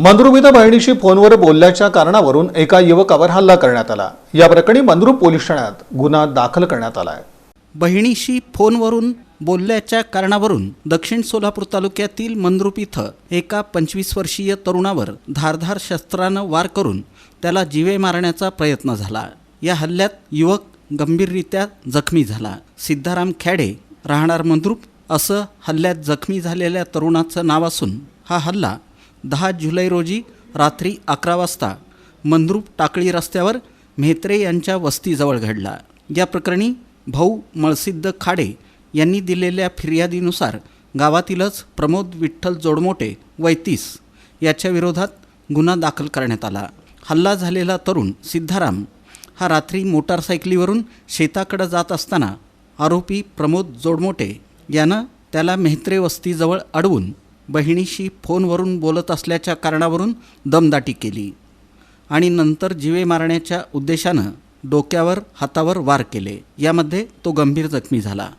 मंद्रुप इथं बहिणीशी फोनवर बोलल्याच्या कारणावरून एका युवकावर हल्ला करण्यात आला. या प्रकरणी मंद्रुप पोलीस ठाण्यात गुन्हा दाखल करण्यात आला आहे बहिणीशी फोनवरून बोलल्याच्या कारणावरून दक्षिण सोलापूर तालुक्यातील मंद्रुप इथं एका पंचवीस वर्षीय तरुणावर धारधार शस्त्रानं वार करून त्याला जीवे मारण्याचा प्रयत्न झाला. या हल्ल्यात युवक गंभीररित्या जखमी झाला. सिद्धाराम खेडे राहणार मंद्रुप असं हल्ल्यात जखमी झालेल्या तरुणाचं नाव असून हा हल्ला दहा जुलै रोजी रात्री अकरा वाजता मंद्रुप टाकळी रस्त्यावर म्हेत्रे यांच्या वस्तीजवळ घडला. या प्रकरणी भाऊ मळसिद्ध खाडे यांनी दिलेल्या फिर्यादीनुसार गावातीलच प्रमोद विठ्ठल जोडमोटे वैतीस याच्या विरोधात गुन्हा दाखल करण्यात आला. हल्ला झालेला तरुण सिद्धाराम हा रात्री मोटारसायकलीवरून शेताकडं जात असताना आरोपी प्रमोद जोडमोटे यानं त्याला मेहत्रे वस्तीजवळ अडवून बहिणीशी फोनवरून बोलत असल्याच्या कारणावरून दमदाटी केली. आणि नंतर जीवे मारण्याच्या उद्देशानं डोक्यावर हातावर वार केले. यामध्ये तो गंभीर जखमी झाला.